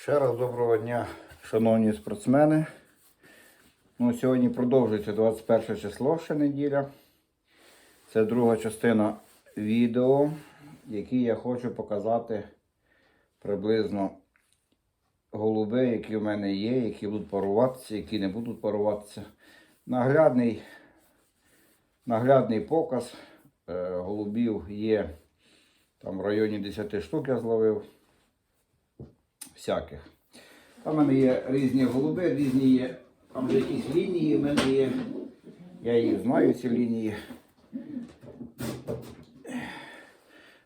Ще раз доброго дня, шановні спортсмени. Ну, сьогодні продовжується 21 число ще неділя. Це друга частина відео, який я хочу показати приблизно голуби, які в мене є, які будуть паруватися, які не будуть паруватися. Наглядний, наглядний показ е, голубів є там в районі 10 штук я зловив всяких. Там в мене є різні голуби, різні є, там вже якісь лінії в мене є. Я їх знаю, ці лінії.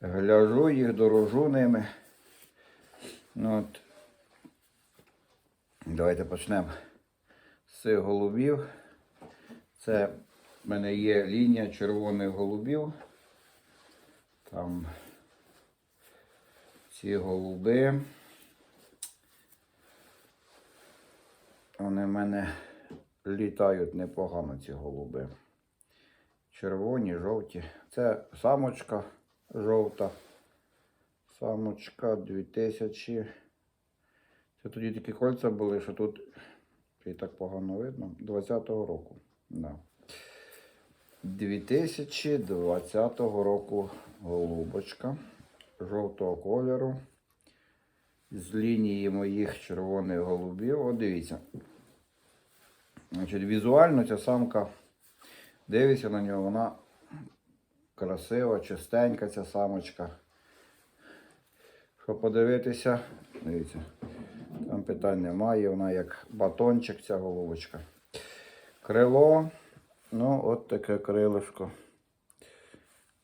Гляжу їх, дорожу ними. Ну, от. Давайте почнемо з цих голубів. Це в мене є лінія червоних голубів. Там ці голуби. Вони в мене літають непогано, ці голуби. Червоні, жовті. Це самочка жовта. Самочка 2000. Це тоді такі кольця були, що тут і так погано видно. 20-го року. Да. 2020 року голубочка жовтого кольору. З лінії моїх червоних голубів. От дивіться. Значить, візуально ця самка, дивиться на нього, вона красива, чистенька ця самочка. Що подивитися, дивіться, там питань немає, вона як батончик ця голубочка. Крило, ну от таке крилишко.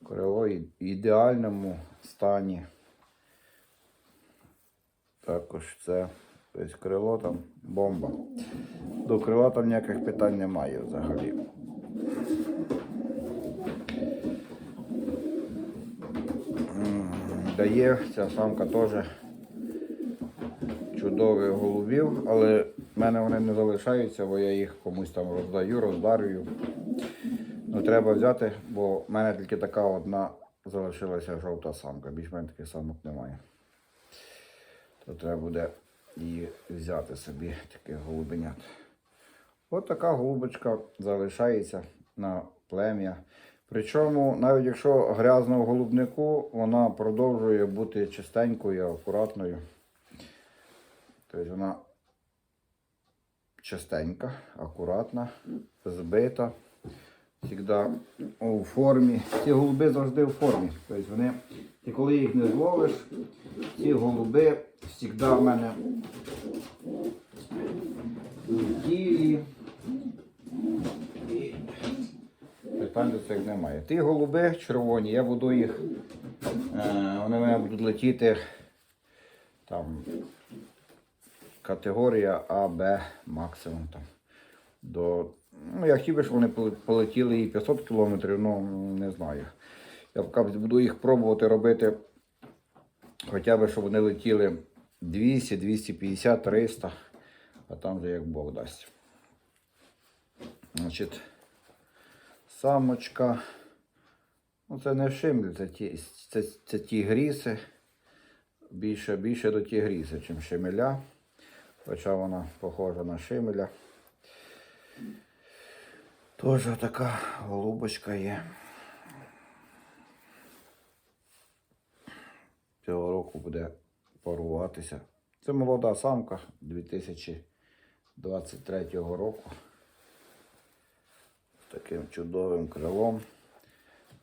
Крило в ідеальному стані. Також це тобто крило там бомба. До крила там ніяких питань немає взагалі. Дає ця самка теж чудових голубів, але в мене вони не залишаються, бо я їх комусь там роздаю, роздарюю. Ну, треба взяти, бо в мене тільки така одна залишилася жовта самка. Більш в мене таких самок немає. То треба буде її взяти собі таких голубенят. От така голубочка залишається на плем'я. Причому, навіть якщо грязно в голубнику, вона продовжує бути чистенькою, акуратною. Тобто вона чистенька, акуратна, збита. Завжди у формі. Ці голуби завжди у формі. Тобто вони, ти коли їх не зловиш, ці голуби завжди в мене у. І питань до цих немає. Ті голуби червоні, я буду їх, е, вони мене будуть летіти там категорія А, Б максимум там. До, ну, я хотів би, щоб вони полетіли і 500 кілометрів, ну не знаю. Я буду їх пробувати робити, хоча б, щоб вони летіли 200, 250, 300, а там вже як Бог дасть. Значить, самочка. Ну, це не шимль, це ті, це, це ті гріси. Більше, більше до ті гріси, ніж шемеля. Хоча вона похожа на шимеля. Теж така голубочка є. Цього року буде паруватися. Це молода самка 2023 року. З таким чудовим крилом.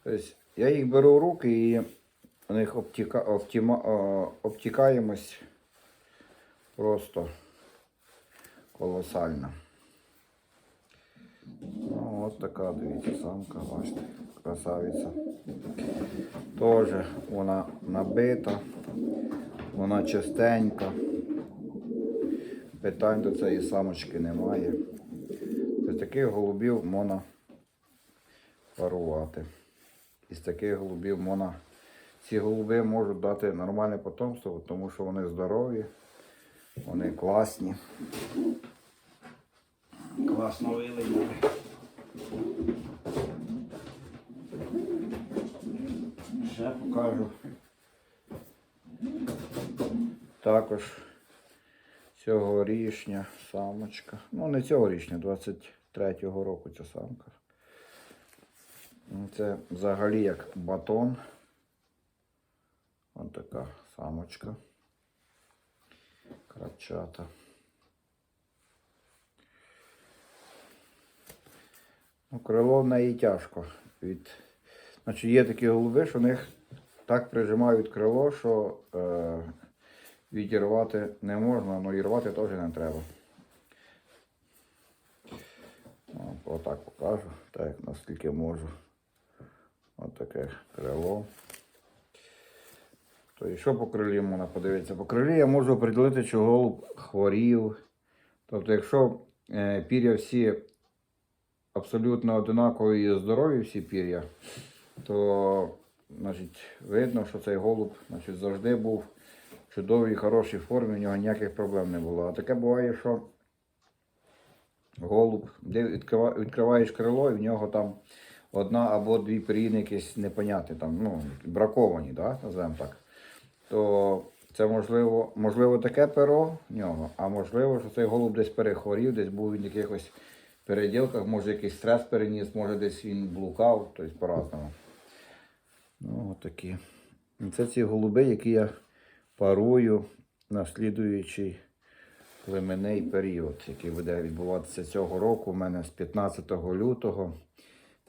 Тобто я їх беру в руки і у них обтіка, обтіма, обтікаємось просто колосальна. Ну, от така, дивіться, самка, бачите, красавиця. Теж вона набита, вона чистенька. Питань до цієї самочки немає. Ось таких голубів можна парувати. Із таких голубів можна. Ці голуби можуть дати нормальне потомство, тому що вони здорові, вони класні. Класно вилинули. Ще покажу. Також Цьогорічня самочка. Ну, не цьогорічня, 23-го року ця самка. Це взагалі як батон. Ось така самочка. Крапчата. Ну, крило в неї тяжко. Від... Значить, є такі голуби, що в них так прижимають крило, що е... відірвати не можна, але і рвати теж не треба. Отак покажу, так наскільки можу. Ось таке крило. То і що по крилі можна подивитися? По крилі я можу определити, чи голуб хворів. Тобто, якщо е, пір'я всі абсолютно одинакові і здорові всі пір'я, то значить, видно, що цей голуб значить, завжди був чудовій, хорошій формі, у нього ніяких проблем не було. А таке буває, що голуб, де відкриваєш крило, і в нього там одна або дві пір'їни якісь непонятні, там, ну, браковані, да? називаємо так. То це можливо, можливо таке перо в нього, а можливо, що цей голуб десь перехворів, десь був він в якихось переділках, може якийсь стрес переніс, може десь він блукав, тобто по-разному. Ну, отакі. Це ці голуби, які я парую на слідуючий племенний період, який буде відбуватися цього року. У мене з 15 лютого.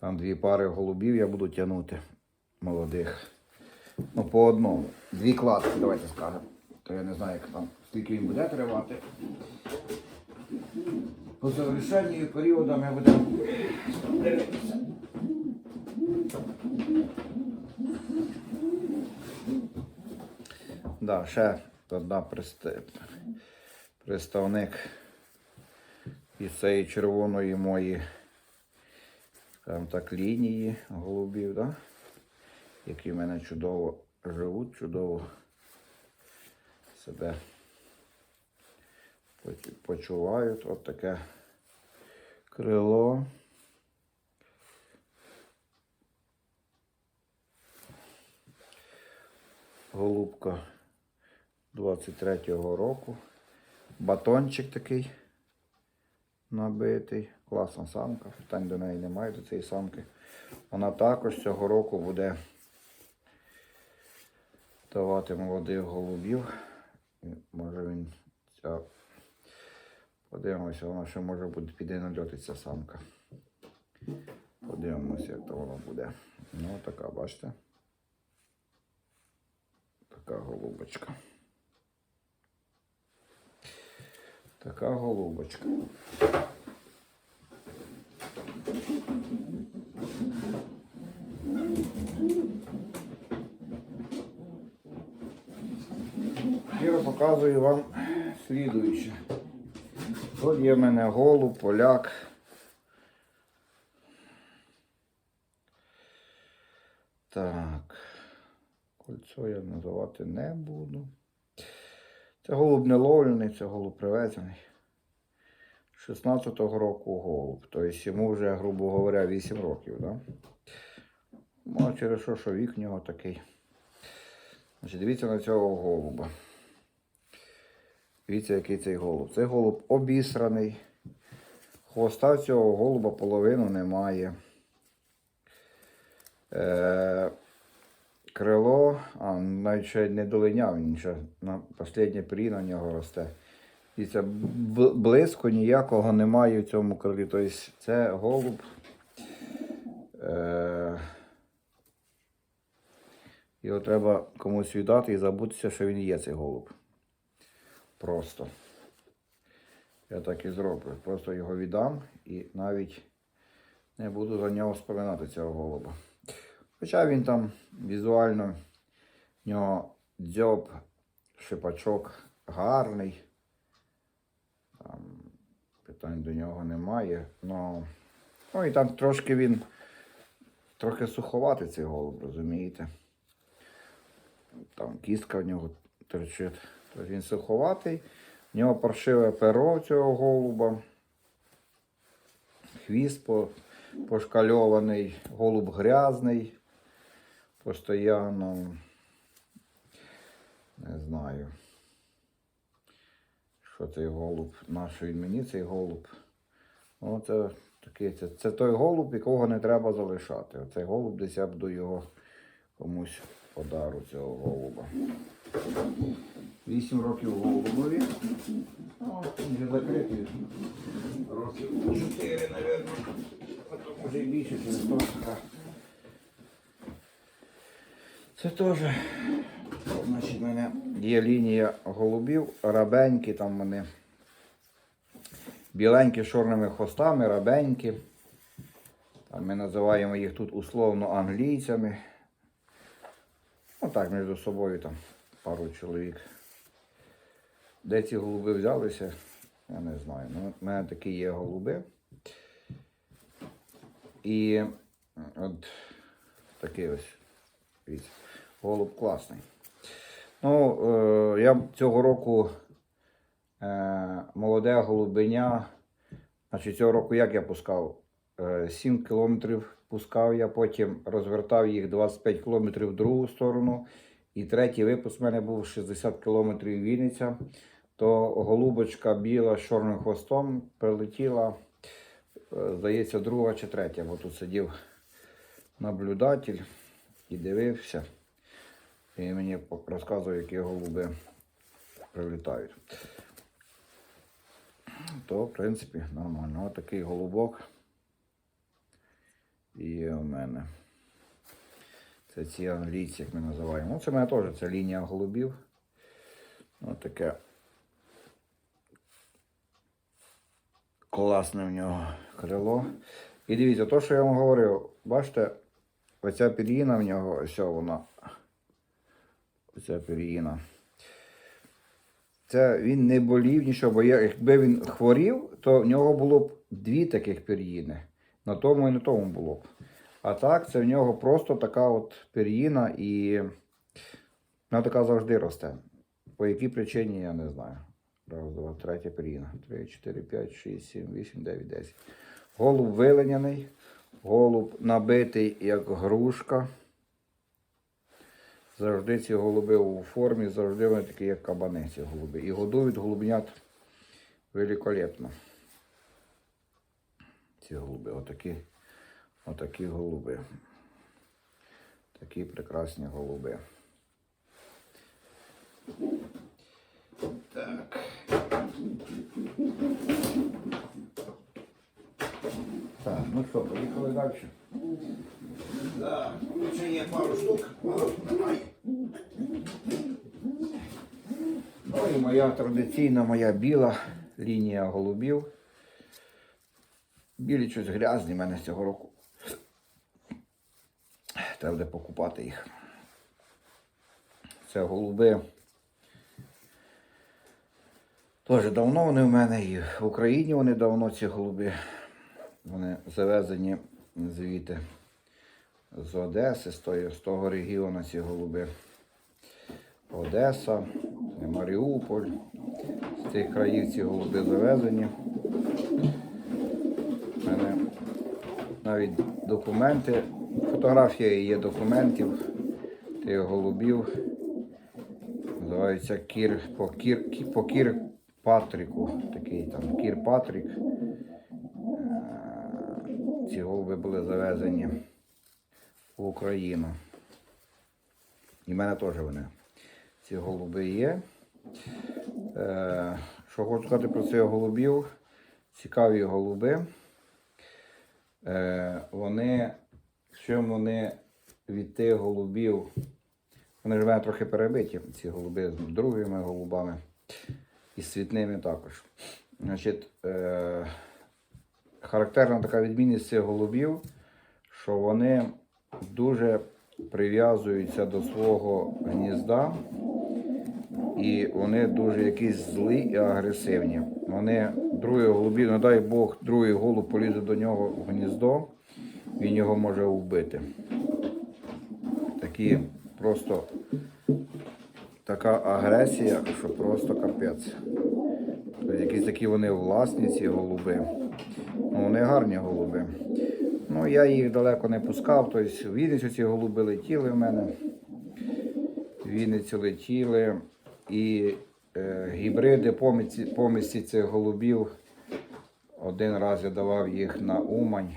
Там дві пари голубів я буду тягнути молодих. Ну, по одному. Дві кладки, давайте скажемо. То я не знаю, як там, скільки він буде тривати. По завершенню періоду ми будемо дивитися. Да, ще прист- представник із цієї червоної мої, скажімо так, лінії голубів, да? які в мене чудово живуть, чудово себе почувають. От таке крило. Голубка 23-го року. Батончик такий набитий. Класна самка. Питань до неї немає, до цієї самки. Вона також цього року буде давати молодих голубів. Може він ця. Подивимося, вона ще може буде піде на льоти ця самка. Подивимося, як то воно буде. Ну, така, бачите. Така голубочка. Така голубочка. Я показую вам слідуюче. Тут є в мене голуб, поляк. Так. Кольцо я називати не буду. Це голуб не ловлений, це голуб привезений. 16-го року голуб. Тобто йому вже, грубо говоря, 8 років, да? Ну, а через що, що вік в нього такий. Значить, дивіться на цього голуба. Дивіться, який цей голуб. Цей голуб обісраний. Хвоста цього голуба половину немає. Е, крило, а навіть не долиняв, ще на останнє пері на нього росте. І це близько ніякого немає в цьому крилі. Тобто це голуб. Е, його треба комусь віддати і забутися, що він є цей голуб. Просто. Я так і зроблю. Просто його віддам і навіть не буду за нього споминати цього голуба. Хоча він там візуально, в нього дзьоб, шипачок гарний. Там питань до нього немає. Но... Ну і там трошки він трохи суховатий цей голуб, розумієте? Там кістка в нього торчить. Тобто він суховатий. В нього паршиве перо цього голуба. Хвіст пошкальований, голуб грязний. Постоянно. Не знаю. що цей голуб, наш він мені цей голуб. Ну, це, такий, це, це той голуб, якого не треба залишати. Оцей голуб десь я буду його комусь подару цього голуба. Вісім років голубові. Ну, він закритий. Років чотири, мабуть. А може і більше, не то. Це теж. Значить, в мене є лінія голубів, рабенькі, там вони біленькі з чорними хвостами, рабенькі. Ми називаємо їх тут условно англійцями. Ну так, між собою там пару чоловік. Де ці голуби взялися, я не знаю. Ну, в мене такі є голуби. І от такий ось. Дивіться, голуб класний. Ну, е, я цього року е, молоде голубеня. Значить, цього року як я пускав? Е, 7 кілометрів пускав я, потім розвертав їх 25 кілометрів в другу сторону. І третій випуск в мене був 60 кілометрів Вінниця. То голубочка біла з чорним хвостом прилетіла, е, здається, друга чи третя, бо тут сидів наблюдатель і дивився. І мені розказує, які голуби прилітають. То, в принципі, нормально. Ось такий голубок є у мене. Це ці англійці, як ми називаємо. Ну, це в мене теж це лінія голубів. Ось таке. Класне в нього крило. І дивіться, то, що я вам говорив, бачите, оця пір'їна в нього, ось вона. Оця пір'їна. Це він не болів нічого, бо якби він хворів, то в нього було б дві таких пір'їни. На тому і на тому було б. А так, це в нього просто така от пір'їна і вона така завжди росте. По якій причині, я не знаю. Раз, два, третя пір'їна. Три, чотири, п'ять, шість, сім, вісім, дев'ять, десять. Голуб виленяний, голуб набитий як грушка. Завжди ці голуби у формі, завжди вони такі, як кабани, ці голуби. І годують голубнят великолепно. Ці голуби, отакі, отакі голуби. Такі прекрасні голуби. Так. Так, ну що, поїхали далі. Так, ще є пару штук, немає. Ну і моя традиційна моя біла лінія голубів. Білі щось грязні в мене цього року. Треба буде покупати їх. Це голуби. Теж давно вони в мене і в Україні вони давно ці голуби. Вони завезені звідти з Одеси, з, тої, з того регіону ці голуби. Одеса, Маріуполь. З тих країв ці голуби завезені. У мене навіть документи, фотографія є документів тих голубів. Називається Кір, по, Кір, по Кір Патріку. Такий там Кір Патрік. Е, Ці голуби були завезені в Україну. І в мене теж вони. Ці голуби є. Е, що хочу сказати про цих голубів? Цікаві голуби. Е, вони, чим вони від тих голубів, вони ж в мене трохи перебиті, ці голуби з другими голубами і світними також. Значить, е, характерна така відмінність цих голубів, що вони дуже прив'язуються до свого гнізда. І вони дуже якісь злі і агресивні. Вони другий голубі, не дай Бог, другий голуб полізе до нього в гніздо, він його може вбити. Такі просто така агресія, що просто капець. Тобто якісь такі вони власні, ці голуби. Ну, вони гарні голуби. Ну, я їх далеко не пускав. Тобто в Вінницю ці голуби летіли в мене. В Вінницю летіли. І е, гібриди, помісті, цих голубів. Один раз я давав їх на Умань,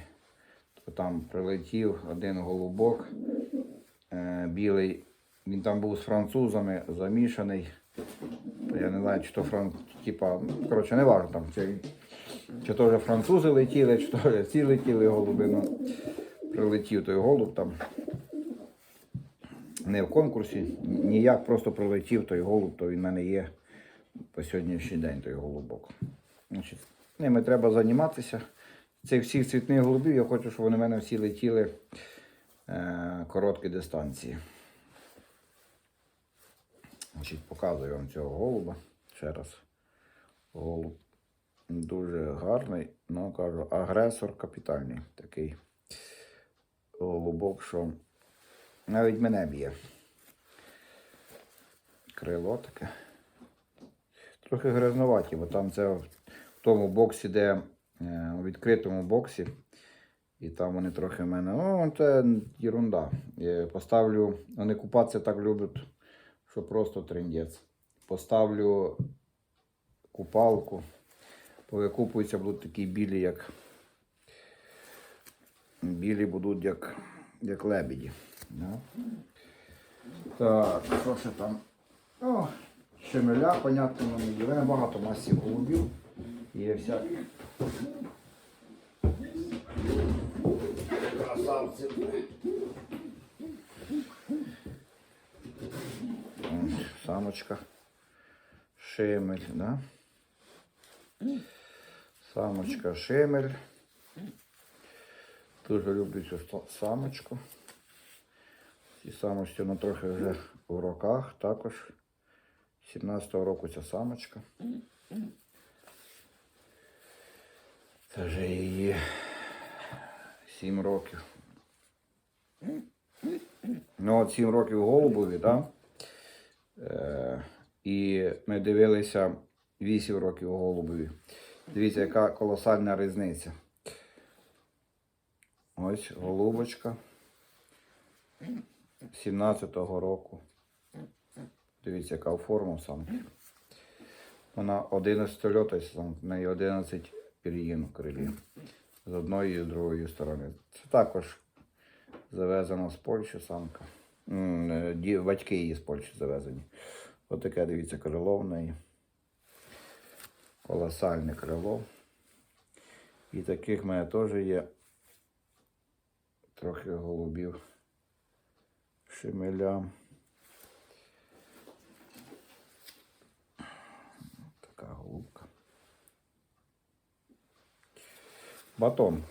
то там прилетів один голубок е, білий. Він там був з французами замішаний. Я не знаю, чи то фран... типа, коротше, не важно там, чи, то вже французи летіли, чи то вже ці летіли голуби. Ну, прилетів той голуб там. Не в конкурсі, ніяк просто прилетів той голуб, то він в мене є по сьогоднішній день той голубок. Значить, ними треба займатися. Цих всіх цвітних голубів я хочу, щоб вони в мене всі летіли е, короткі дистанції. Значить, показую вам цього голуба ще раз. Голуб дуже гарний, ну кажу, агресор капітальний такий голубок, що навіть мене б'є. Крило таке. Трохи грязнуваті, бо там це в тому боксі, де е, у відкритому боксі. І там вони трохи в мене. Ну, це ерунда. Я поставлю, вони купатися так люблять, що просто трендець. Поставлю купалку, повикупуються, будуть такі білі, як білі будуть як, як лебеді. Да? Так, що ще там? О, щемеля, понятно, на мені. У мене багато масів голубів. Є всякі. Красавці. Самочка. Шемель, да? Самочка шемель. Дуже люблю цю самочку. Ці самочці вона трохи вже в роках також. 17-го року ця самочка. Це вже її 7 років. Ну, от 7 років голубові, так? Е, і ми дивилися 8 років голубові. Дивіться, яка колосальна різниця. Ось голубочка 17-го року. Дивіться, яка форма самки. Вона 11 льотась, в неї 11 пір'їн в крилі. З одної і з другої сторони. Це також завезена з Польщі самка. Е, Батьки її з Польщі завезені. Отаке, дивіться, крило в неї. Колосальне крило. І таких в мене теж є трохи голубів. Шемеля. Така голубка. Батон.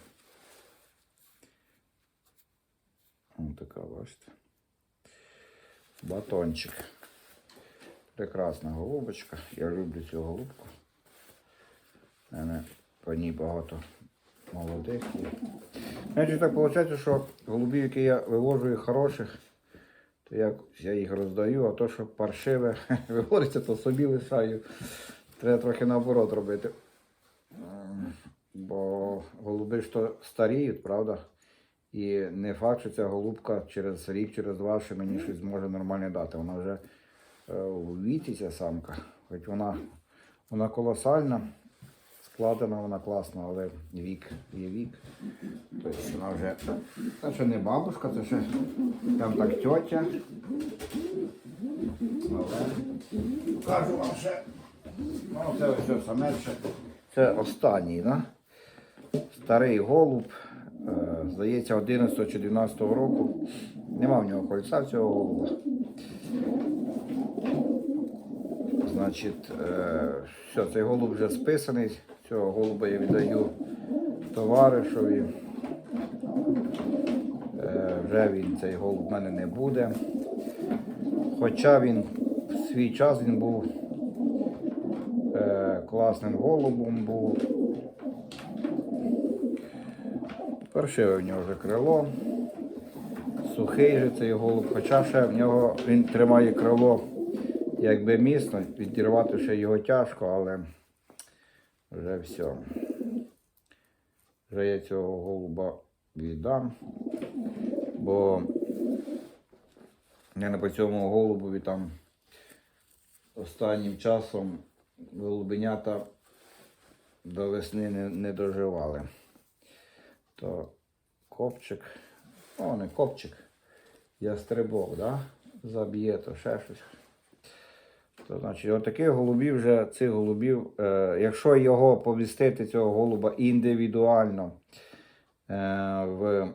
Ось така, бачите. Батончик. Прекрасна голубочка. Я люблю цю голубку. Мене по ній багато молодих. Значить, так виходить, що голубів, які я вивожу їх хороших, то я, я їх роздаю, а то, що паршиве виводиться, то собі лишаю. Треба трохи наоборот робити. Бо голуби ж то старіють, правда? І не факт, що ця голубка через рік, через два ще мені щось зможе нормально дати. Вона вже е, у віці ця самка, хоч вона, вона колосальна, складена вона класна, але вік є вік. Тобто вона вже це ще не бабушка, це ще там так тьотя. Але покажу вам ще. Ну, це ось саме ще. Це останній, да? старий голуб. е, Здається, 11 чи 12 року. Нема в нього кольця в цього голуба. Значить, е, все, цей голуб вже списаний. Цього голуба я віддаю товаришові. Е, Вже він, цей голуб в мене не буде. Хоча він в свій час він був е, класним голубом був. Паршиве в нього вже крило. Сухий же цей голуб, хоча ще в нього він тримає крило якби міцно, відірвати ще його тяжко, але вже все. Вже я цього голуба віддам, бо я не по цьому голубові там останнім часом голубенята до весни не, не доживали. То копчик, о, не копчик, ястребок, да? заб'є, то ще щось. То, значить, отаких голубів вже, цих голубів, е, якщо його повістити, цього голуба індивідуально е, в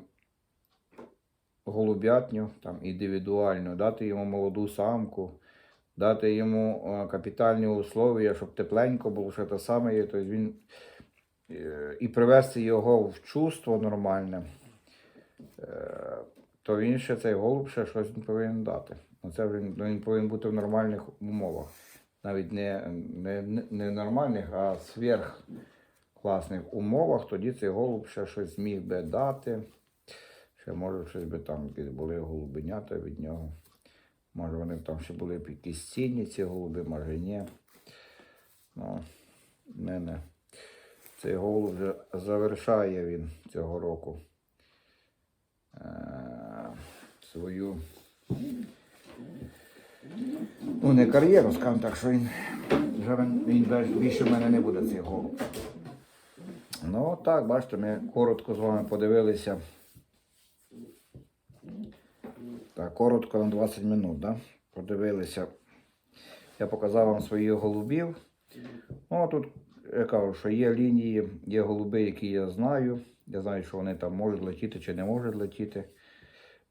голубятню, там, індивідуально, дати йому молоду самку, дати йому е, капітальні условия, щоб тепленько було, що те саме є, тобто він е, і привести його в чувство нормальне, е, то він ще цей голуб ще щось повинен дати. Оце він, він повинен бути в нормальних умовах. Навіть не, не, не- не нормальних, а сверх класних умовах, тоді цей голуб ще щось зміг би дати. Ще може щось би там якісь були голубенята від нього. Може вони там ще були б якісь цінні ці голуби, може ні. Ну, в мене цей голуб вже завершає він цього року е- свою. Ну, не кар'єру, скажімо так, що він вже він, більше в мене не буде цей голуб. Ну так, бачите, ми коротко з вами подивилися. Так, коротко на 20 минут, да? Подивилися. Я показав вам своїх голубів. Ну, тут я кажу, що є лінії, є голуби, які я знаю. Я знаю, що вони там можуть летіти чи не можуть летіти.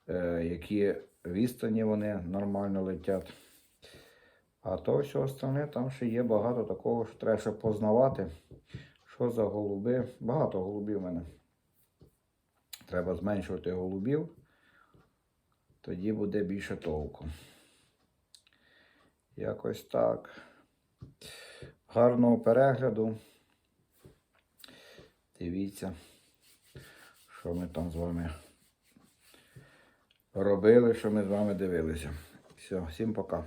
Е, які відстані вони нормально летять. А то все остальне, там ще є багато такого, що треба ще познавати. Що за голуби? Багато голубів в мене. Треба зменшувати голубів, тоді буде більше толку. Якось так. Гарного перегляду. Дивіться, що ми там з вами робили, що ми з вами дивилися. Все, всім пока.